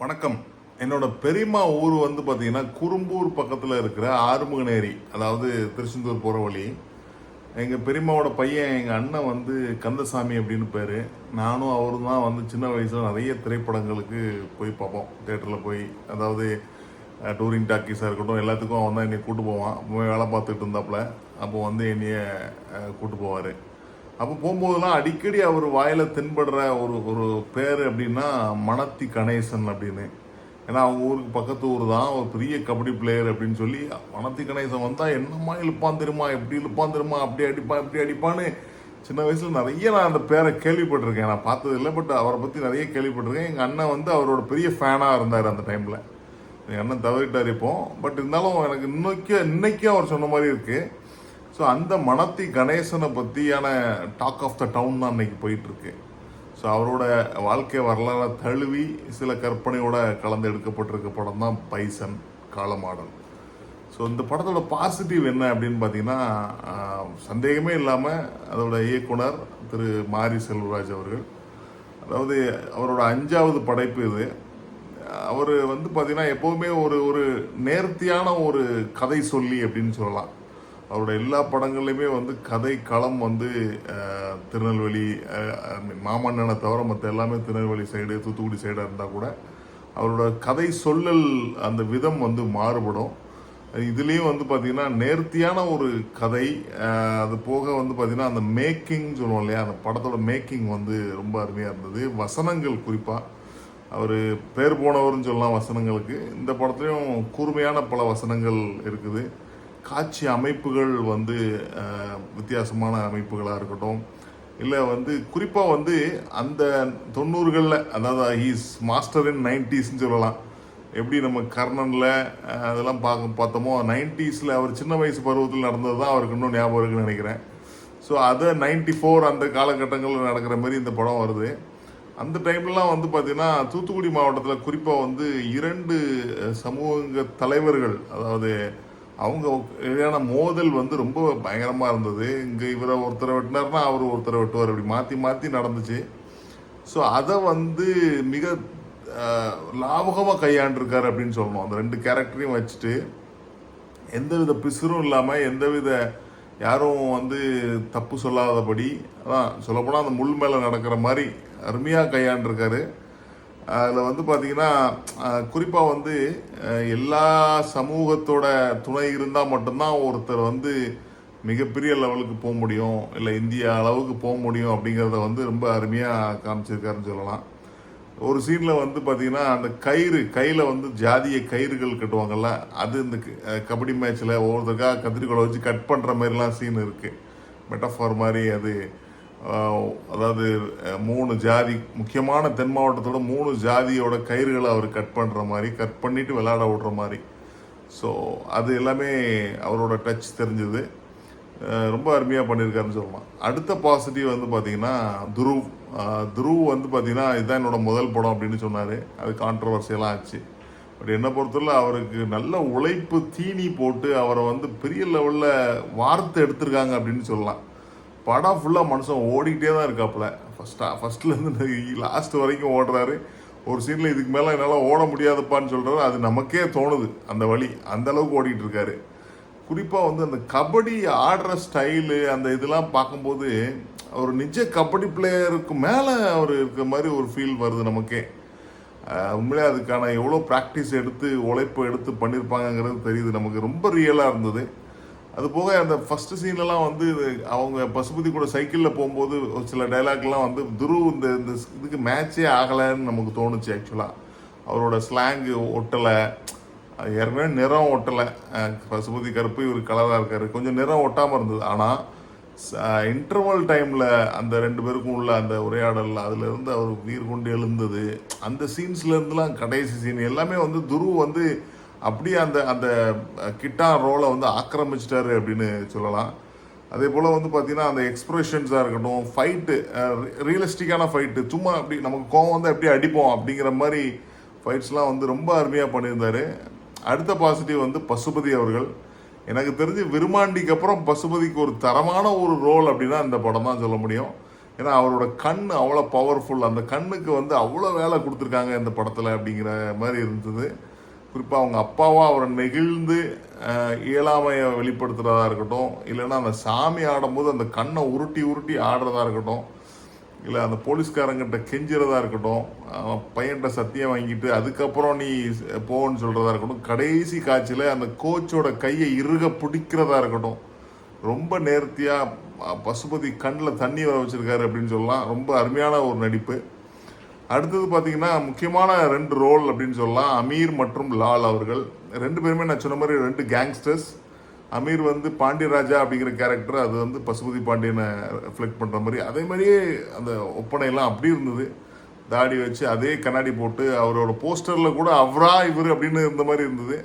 வணக்கம். என்னோட பெரியம்மா ஊர் வந்து பார்த்தீங்கன்னா குறும்பூர் பக்கத்தில் இருக்கிற ஆறுமுகநேரி அதாவது திருச்செந்தூர் போகிற வழி. எங்கள் பெரியம்மாவோட பையன் எங்கள் அண்ணன் வந்து கந்தசாமி அப்படின்னு பேர். நானும் அவரும் தான் வந்து சின்ன வயசில் நிறைய திரைப்படங்களுக்கு போய் பார்ப்போம். தேட்டரில் போய் அதாவது டூரிங் டாக்கீஸாக இருக்கட்டும் எல்லாத்துக்கும் அவன் தான் என்னை கூட்டு போவான். அப்போ வேலை பார்த்துட்டு இருந்தாப்புல. அப்போ வந்து என்னைய அஹ், கூட்டு போவார். அப்போ போகும்போதெல்லாம் அடிக்கடி அவர் வாயில் தென்படுற ஒரு ஒரு பேர் அப்படின்னா மணத்தி கணேசன் அப்படின்னு. ஏன்னா அவங்க ஊருக்கு பக்கத்து ஊர் தான் ஒரு பெரிய கபடி பிளேயர் அப்படின்னு சொல்லி மணத்தி கணேசன் வந்தால் என்னம்மா இழுப்பான் தெரியுமா? எப்படி இழுப்பான் தெரியுமா? அப்படி அடிப்பான் இப்படி அடிப்பான்னு சின்ன வயசில் நிறைய நான் அந்த பேரை கேள்விப்பட்டிருக்கேன். நான் பார்த்தது இல்லை பட் அவரை பற்றி நிறைய கேள்விப்பட்டிருக்கேன். எங்கள் அண்ணன் வந்து அவரோட பெரிய ஃபேனாக இருந்தார் அந்த டைமில் எங்கள் அண்ணன் தவறிட்டார் இப்போ. பட் இருந்தாலும் எனக்கு இன்னைக்கு இன்னைக்கும் அவர் சொன்ன மாதிரி இருக்குது ஸோ அந்த மணத்தி கணேசனை பற்றியான டாக் ஆஃப் த டவுன் தான் இன்னைக்கு போயிட்டுருக்கு. ஸோ அவரோட வாழ்க்கை வரலாறு தழுவி சில கற்பனையோட கலந்து எடுக்கப்பட்டிருக்க படம் தான் பைசன் காலமாடல். ஸோ இந்த படத்தோட பாசிட்டிவ் என்ன அப்படின்னு பார்த்தீங்கன்னா சந்தேகமே இல்லாமல் அதோட இயக்குனர் திரு மாரி செல்வராஜ் அவர்கள். அதாவது அவரோட அஞ்சாவது படைப்பு இது. அவர் வந்து பார்த்திங்கன்னா எப்போவுமே ஒரு ஒரு நேர்த்தியான ஒரு கதை சொல்லி அப்படின்னு சொல்லலாம். அவரோட எல்லா படங்கள்லையுமே வந்து கதை களம் வந்து திருநெல்வேலி மாமன்னனை தவிர மற்ற எல்லாமே திருநெல்வேலி சைடு தூத்துக்குடி சைடாக இருந்தால் கூட அவரோட கதை சொல்லல் அந்த விதம் வந்து மாறுபடும். இதுலேயும் வந்து பார்த்திங்கன்னா நேர்த்தியான ஒரு கதை அது போக வந்து பார்த்திங்கன்னா அந்த மேக்கிங் சொல்லுவோம் இல்லையா அந்த படத்தோட மேக்கிங் வந்து ரொம்ப அருமையாக இருந்தது. வசனங்கள் குறிப்பாக அவர் பேர் போனவர்னு சொல்லலாம் வசனங்களுக்கு. இந்த படத்துலையும் கூர்மையான பல வசனங்கள் இருக்குது. காட்சி அமைப்புகள் வந்து வித்தியாசமான அமைப்புகளாக இருக்கட்டும் இல்லை வந்து குறிப்பாக வந்து அந்த தொண்ணூறுகளில் அதாவது ஹீஸ் மாஸ்டர் இன் நைன்டிஸ்ன்னு சொல்லலாம். எப்படி நம்ம கர்ணனில் அதெல்லாம் பார்க்க பார்த்தோமோ நைன்டிஸில் அவர் சின்ன வயசு பருவத்தில் நடந்தது தான் அவருக்கு இன்னும் ஞாபகம் இருக்குன்னு நினைக்கிறேன். ஸோ அதை நைன்டி ஃபோர் அந்த காலகட்டங்களில் நடக்கிற மாதிரி இந்த படம் வருது. அந்த டைம்லலாம் வந்து பார்த்திங்கன்னா தூத்துக்குடி மாவட்டத்தில் குறிப்பாக வந்து இரண்டு சமூக தலைவர்கள் அதாவது அவங்க இடையான மோதல் வந்து ரொம்ப பயங்கரமாக இருந்தது. இங்கே இவரை ஒருத்தரை வெட்டினார்னா அவர் ஒருத்தரை வெட்டுவார். இப்படி மாற்றி மாற்றி நடந்துச்சு. ஸோ அதை வந்து மிக லாபகமாக கையாண்டிருக்காரு அப்படின்னு சொல்லணும். அந்த ரெண்டு கேரக்டரையும் வச்சுட்டு எந்தவித பிசுறும் இல்லாமல் எந்தவித யாரும் வந்து தப்பு சொல்லாதபடி அதான் சொல்லப்போனால் அந்த முள் மேலே நடக்கிற மாதிரி அருமையாக கையாண்டிருக்காரு. அதில் வந்து பார்த்தீங்கன்னா குறிப்பாக வந்து எல்லா சமூகத்தோட துணை இருந்தால் மட்டும்தான் ஒருத்தர் வந்து மிகப்பெரிய லெவலுக்கு போக முடியும். இல்லை இந்தியா அளவுக்கு போக முடியும் அப்படிங்கிறத வந்து ரொம்ப அருமையாக காமிச்சிருக்காருன்னு சொல்லலாம். ஒரு சீனில் வந்து பார்த்திங்கன்னா அந்த கயிறு கையில் வந்து ஜாதிய கயிறுகள் கட்டுவாங்கல்ல அது இந்த கபடி மேட்ச்சில் ஒவ்வொருத்தருக்காக கத்திரிக்கோளை வச்சு கட் பண்ணுற மாதிரிலாம் சீன் இருக்குது மெட்டஃபார் மாதிரி அது. அதாவது மூணு ஜாதி முக்கியமான தென் மாவட்டத்தோட மூணு ஜாதியோட கயிறுகளை அவர் கட் பண்ணுற மாதிரி கட் பண்ணிட்டு விளையாட விடுற மாதிரி. ஸோ அது எல்லாமே அவரோட டச் தெரிஞ்சது. ரொம்ப அருமையாக பண்ணியிருக்காருன்னு சொல்லலாம். அடுத்த பாசிட்டிவ் வந்து பார்த்தீங்கன்னா துருவ் துருவ் வந்து பார்த்தீங்கன்னா இதுதான் என்னோட முதல் படம் அப்படின்னு சொன்னார். அது கான்ட்ரவர்சியெல்லாம் ஆச்சு. பட் என்னை பொறுத்தவரை அவருக்கு நல்ல உழைப்பு தீனி போட்டு அவரை வந்து பெரிய லெவலில் வார்த்தை எடுத்திருக்காங்க அப்படின்னு சொல்லலாம். படம் ஃபுல்லாக மனுஷன் ஓடிக்கிட்டே தான் இருக்காப்புல. ஃபஸ்ட்டா ஃபஸ்ட்லேருந்து லாஸ்ட் வரைக்கும் ஓடுறாரு. ஒரு சீனில் இதுக்கு மேலே என்னால் ஓட முடியாதுப்பான்னு சொல்கிறாரு அது நமக்கே தோணுது. அந்த வழி அந்த அளவுக்கு இருக்காரு. குறிப்பாக வந்து அந்த கபடி ஆடுற ஸ்டைலு அந்த இதெல்லாம் பார்க்கும்போது ஒரு நிஜ கபடி பிளேயருக்கு மேலே அவர் இருக்கிற மாதிரி ஒரு ஃபீல் வருது நமக்கே. உண்மையிலே அதுக்கான எவ்வளோ ப்ராக்டிஸ் எடுத்து உழைப்பு எடுத்து பண்ணியிருப்பாங்கங்கிறது தெரியுது. நமக்கு ரொம்ப ரியலாக இருந்தது. அது போக அந்த ஃபர்ஸ்ட் சீன்லலாம் வந்து அவங்க பசுபதி கூட சைக்கிளில் போகும்போது ஒரு சில டைலாக்லாம் வந்து துருவ் இந்த இந்த இதுக்கு மேட்சே ஆகலைன்னு நமக்கு தோணுச்சு ஆக்சுவலாக அவரோட ஸ்லாங்கு ஒட்டலை. அது ஏற்கனவே நிறம் ஒட்டலை. பசுபதி கருப்பு இவர் கலராக இருக்கார். கொஞ்சம் நிறம் ஒட்டாமல் இருந்தது. ஆனால் இன்டர்வல் டைமில் அந்த ரெண்டு பேருக்கும் உள்ள அந்த உரையாடல் அதுலேருந்து அவர் உயிர் கொண்டு எழுந்தது. அந்த சீன்ஸ்லேருந்துலாம் கடைசி சீன் எல்லாமே வந்து துருவ் வந்து அப்படியே அந்த அந்த கிட்டா ரோலை வந்து ஆக்கிரமிச்சிட்டாரு அப்படின்னு சொல்லலாம். அதே போல் வந்து பார்த்தீங்கன்னா அந்த எக்ஸ்பிரஷன்ஸாக இருக்கட்டும் ஃபைட்டு ரியலிஸ்டிக்கான ஃபைட்டு சும்மா அப்படி நமக்கு கோவம் வந்து எப்படி அடிப்போம் அப்படிங்கிற மாதிரி ஃபைட்ஸ்லாம் வந்து ரொம்ப அருமையாக பண்ணியிருந்தார். அடுத்த பாசிட்டிவ் வந்து பசுபதி அவர்கள். எனக்கு தெரிஞ்சு விருமாண்டிக்கு அப்புறம் பசுபதிக்கு ஒரு தரமான ஒரு ரோல் அப்படின்னா இந்த படம் தான் சொல்ல முடியும். ஏன்னா அவரோட கண் அவ்வளோ பவர்ஃபுல் அந்த கண்ணுக்கு வந்து அவ்வளோ வேலை கொடுத்துருக்காங்க இந்த படத்தில் அப்படிங்கிற மாதிரி இருந்தது. குறிப்பாக அவங்க அப்பாவாக அவரை நெகிழ்ந்து இயலாமையை வெளிப்படுத்துகிறதா இருக்கட்டும் இல்லைன்னா அந்த சாமி ஆடும்போது அந்த கண்ணை உருட்டி உருட்டி ஆடுறதா இருக்கட்டும் இல்லை அந்த போலீஸ்காரங்கிட்ட கெஞ்சுறதா இருக்கட்டும் அவன் பையன்கிட்ட சத்தியம் வாங்கிட்டு அதுக்கப்புறம் நீ போன்னு சொல்கிறதா இருக்கட்டும் கடைசி காட்சியில் அந்த கோச்சோட கையை இறுக பிடிக்கிறதா இருக்கட்டும் ரொம்ப நேர்த்தியாக பசுபதி கண்ணில் தண்ணி வர வச்சுருக்காரு அப்படின்னு சொல்லலாம். ரொம்ப அருமையான ஒரு நடிப்பு. அடுத்தது பார்த்தீங்கன்னா முக்கியமான ரெண்டு ரோல் அப்படின்னு சொல்லலாம். அமீர் மற்றும் லால் அவர்கள். ரெண்டு பேருமே நான் சொன்ன மாதிரி ரெண்டு கேங்ஸ்டர்ஸ் அமீர் வந்து பாண்டியராஜா அப்படிங்கிற கேரக்டர் அது வந்து பசுபதி பாண்டியனை ரிஃப்ளெக்ட் பண்ணுற மாதிரி. அதே மாதிரியே அந்த ஒப்பனையெல்லாம் அப்படி இருந்தது. தாடி வச்சு அதே கண்ணாடி போட்டு அவரோட போஸ்டரில் கூட அவரா இவர் அப்படின்னு இருந்த மாதிரி இருந்தது.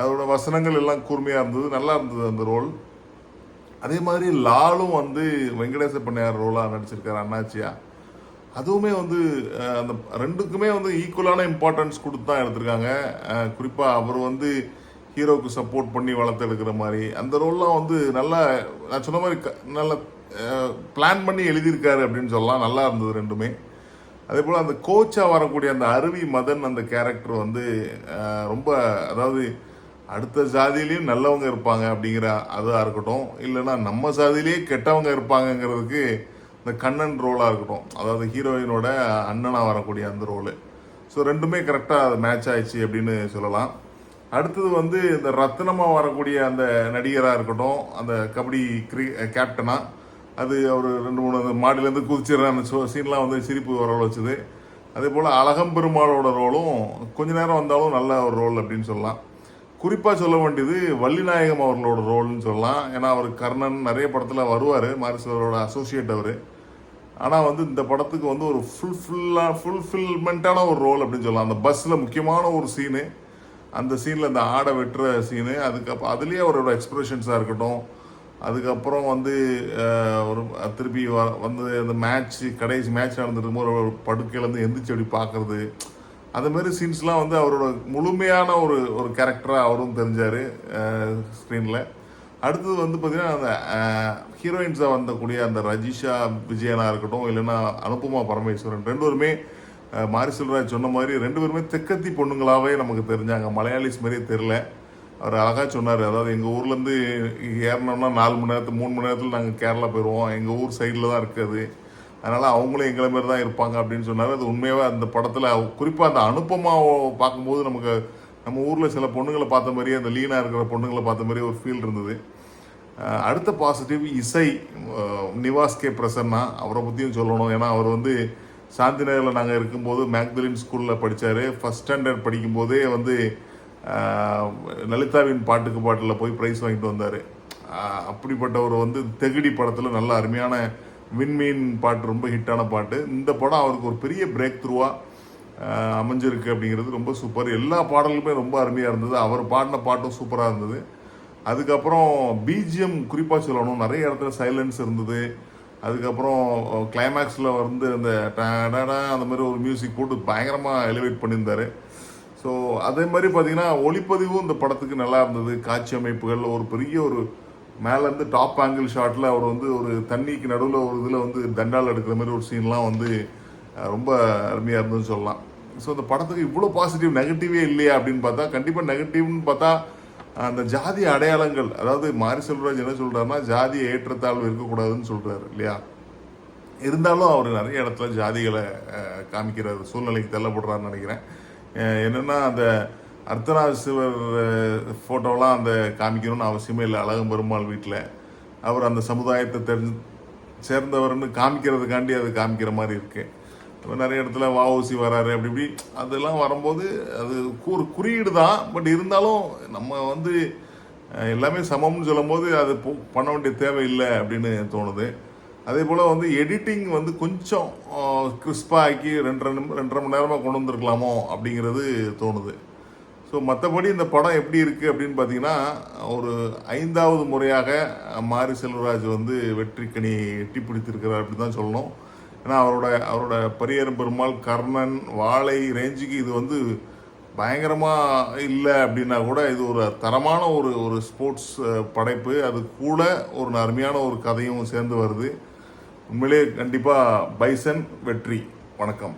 அதோட வசனங்கள் எல்லாம் கூர்மையாக இருந்தது. நல்லா இருந்தது அந்த ரோல். அதே மாதிரி லாலும் வந்து வெங்கடேச பண்ணையார் ரோலாக நடிச்சிருக்காரு அண்ணாச்சியா. அதுவுமே வந்து அந்த ரெண்டுக்குமே வந்து ஈக்குவலான இம்பார்ட்டன்ஸ் கொடுத்து தான் எடுத்திருக்காங்க. குறிப்பாக அவர் வந்து ஹீரோக்கு சப்போர்ட் பண்ணி வளர்த்தெடுக்கிற மாதிரி. அந்த ரோல்லாம் வந்து நல்லா நான் சொன்ன மாதிரி க- நல்ல பிளான் பண்ணி எழுதியிருக்காரு அப்படின்னு சொல்லலாம். நல்லா இருந்தது ரெண்டுமே. அதே போல் அந்த கோச்சாக வரக்கூடிய அந்த அருவி மதன் அந்த கேரக்டர் வந்து ரொம்ப அதாவது அடுத்த ஜாதியிலையும் நல்லவங்க இருப்பாங்க அப்படிங்கிற அதாக இருக்கட்டும். இல்லைன்னா நம்ம ஜாதியிலேயே கெட்டவங்க இருப்பாங்கங்கிறதுக்கு இந்த கண்ணன் ரோலாக இருக்கட்டும். அதாவது ஹீரோயினோட அண்ணனாக வரக்கூடிய அந்த ரோலு ஸோ ரெண்டுமே கரெக்டாக அது மேட்ச் ஆயிடுச்சு அப்படின்னு சொல்லலாம். அடுத்தது வந்து இந்த ரத்னமாக வரக்கூடிய அந்த நடிகராக இருக்கட்டும் அந்த கபடி கிரி கேப்டனாக அது அவர் ரெண்டு மூணு மாடிலேருந்து குதிச்சிடுற அந்த சீன்லாம் வந்து சிரிப்பு வர வச்சுது. அதே போல் அழகம்பெருமாளோட ரோலும் கொஞ்ச நேரம் வந்தாலும் நல்ல ஒரு ரோல் அப்படின்னு சொல்லலாம். குறிப்பாக சொல்ல வேண்டியது வள்ளிநாயகம் அவர்களோட ரோல்னு சொல்லலாம். ஏன்னா அவர் கர்ணன் நிறைய படத்தில் வருவார். மாரிசுவரோட அசோசியேட் அவர். ஆனால் வந்து இந்த படத்துக்கு வந்து ஒரு ஃபுல் ஃபுல்லாக ஃபுல்ஃபில்மெண்ட்டான ஒரு ரோல் அப்படின்னு சொல்லலாம். அந்த பஸ்ஸில் முக்கியமான ஒரு சீனு அந்த சீனில் அந்த ஆடை வெட்டுற சீனு அதுக்கப்புறம் அதுலேயே அவரோட எக்ஸ்பிரஷன்ஸாக இருக்கட்டும். அதுக்கப்புறம் வந்து ஒரு திருப்பி வ- வந்து அந்த மேட்ச் கடைசி மேட்ச் நடந்துட்டு இருக்கும்போது ஒரு படுக்கையிலேருந்து எந்திரிச்சு அப்படி பார்க்குறது அதுமாரி சீன்ஸ்லாம் வந்து அவரோட முழுமையான ஒரு ஒரு கேரக்டராக அவரும் தெரிஞ்சார் ஸ்க்ரீனில் அடுத்தது வந்து பார்த்திங்கன்னா அந்த ஹீரோயின்ஸாக வந்தக்கூடிய அந்த ரஜிஷா விஜயனா இருக்கட்டும் இல்லைன்னா அனுபமா பரமேஸ்வரன் ரெண்டு பேருமே மாரி செல்வராஜ் சொன்ன மாதிரி ரெண்டு பேருமே தெக்கத்தி பொண்ணுங்களாகவே நமக்கு தெரிஞ்சாங்க. மலையாளிஸ் மாதிரியே தெரில அவர் அழகாக சொன்னார். அதாவது எங்கள் ஊர்லேருந்து ஏறினோம்னா நாலு மணி நேரத்துக்கு மூணு மணி நேரத்தில் நாங்கள் கேரளா போயிடுவோம் எங்கள் ஊர் சைடில் தான் இருக்குது அதனால் அவங்களும் எங்களை மாதிரி தான் இருப்பாங்க அப்படின்னு சொன்னார். அது உண்மையாகவே அந்த படத்தில் குறிப்பாக அந்த அனுப்பமாக பார்க்கும்போது நமக்கு நம்ம ஊரில் சில பொண்ணுங்களை பார்த்த மாதிரியே அந்த லீனாக இருக்கிற பொண்ணுங்களை பார்த்த மாதிரியே ஒரு ஃபீல் இருந்தது. அடுத்த பாசிட்டிவ் இசை நிவாஸ் கே. பிரசன்னா அவரை பற்றியும் சொல்லணும். ஏன்னா அவர் வந்து சாந்தி நகரில் நாங்கள் இருக்கும்போது மேக்தலின் ஸ்கூலில் படித்தார் ஃபஸ்ட் ஸ்டாண்டர்ட் படிக்கும்போதே வந்து லலிதாவின் பாட்டுக்கு பாட்டில் போய் ப்ரைஸ் வாங்கிட்டு வந்தார். அப்படிப்பட்டவர் வந்து தெகுடி படத்தில் நல்ல அருமையான விண்மீன் பாட்டு ரொம்ப ஹிட்டான பாட்டு. இந்த படம் அவருக்கு ஒரு பெரிய பிரேக் த்ரூவாக அமைஞ்சிருக்கு அப்படிங்கிறது ரொம்ப சூப்பர். எல்லா பாடல்களுமே ரொம்ப அருமையாக இருந்தது. அவர் பாடின பாட்டும் சூப்பராக இருந்தது. அதுக்கப்புறம் பிஜிஎம் குறிப்பாக சொல்லணும். நிறைய இடத்துல சைலன்ஸ் இருந்தது. அதுக்கப்புறம் கிளைமேக்ஸில் வந்து அந்த டடா அந்த மாதிரி ஒரு மியூசிக் போட்டு பயங்கரமாக எலிவேட் பண்ணியிருந்தாரு. ஸோ அதே மாதிரி பார்த்தீங்கன்னா ஒளிப்பதிவும் இந்த படத்துக்கு நல்லா இருந்தது. காட்சி அமைப்புகள் ஒரு பெரிய ஒரு மேலேருந்து டாப் ஆங்கிள் ஷாட்டில் அவர் வந்து ஒரு தண்ணிக்கு நடுவில் ஒரு இதில் வந்து தண்டால் எடுக்கிற மாதிரி ஒரு சீன்லாம் வந்து ரொம்ப அருமையாக இருந்ததுன்னு சொல்லலாம். ஸோ இந்த படத்துக்கு இவ்வளோ பாசிட்டிவ் நெகட்டிவே இல்லையா அப்படின்னு பார்த்தா கண்டிப்பாக நெகட்டிவ்னு பார்த்தா அந்த ஜாதி அடையாளங்கள் அதாவது மாரி செல்வராஜ் என்ன சொல்றாருன்னா ஜாதி ஏற்றத்தாழ்வு இருக்கக்கூடாதுன்னு சொல்கிறாரு இல்லையா? இருந்தாலும் அவர் நிறைய இடத்துல ஜாதிகளை காமிக்கிறார் காமிக்கிற சூழ்நிலைக்கு தள்ளப்படுறாருன்னு நினைக்கிறேன். என்னென்னா அந்த அர்த்தநாத சிவர் ஃபோட்டோலாம் அந்த காமிக்கணும்னு அவசியமே இல்லை அழகம் பெருமாள் வீட்டில் அவர் அந்த சமுதாயத்தை தெரிஞ்சு சேர்ந்தவர்னு காமிக்கிறதுக்காண்டி அது காமிக்கிற மாதிரி இருக்குது இப்போ நிறைய இடத்துல வஉசி வராரு அப்படி இப்படி. அதெல்லாம் வரும்போது அது ஒரு குறியீடு தான். பட் இருந்தாலும் நம்ம வந்து எல்லாமே சமம்னு சொல்லும்போது அது பண்ண வேண்டிய தேவை இல்லை அப்படின்னு தோணுது. அதே போல் வந்து எடிட்டிங் வந்து கொஞ்சம் கிறிஸ்பாக ஆக்கி ரெண்டரை நிமிஷம் ரெண்டரை மணி நேரமாக கொண்டு வந்திருக்கலாமோ அப்படிங்கிறது தோணுது. ஸோ மற்றபடி இந்த படம் எப்படி இருக்குது அப்படின்னு பார்த்தீங்கன்னா ஒரு ஐந்தாவது முறையாக மாரி செல்வராஜ் வந்து வெற்றிக்கனி எட்டி பிடித்திருக்கிறார் அப்படி தான் சொல்லணும். ஏன்னா அவரோட அவரோட பரியரும் பெருமாள் கர்ணன் வாழை ரேஞ்சுக்கு இது வந்து பயங்கரமாக இல்லை அப்படின்னா கூட இது ஒரு தரமான ஒரு ஒரு ஸ்போர்ட்ஸ் படைப்பு. அது கூட ஒரு அருமையான ஒரு கதையும் சேர்ந்து வருது. உண்மையிலே கண்டிப்பாக பைசன் வெற்றி. வணக்கம்.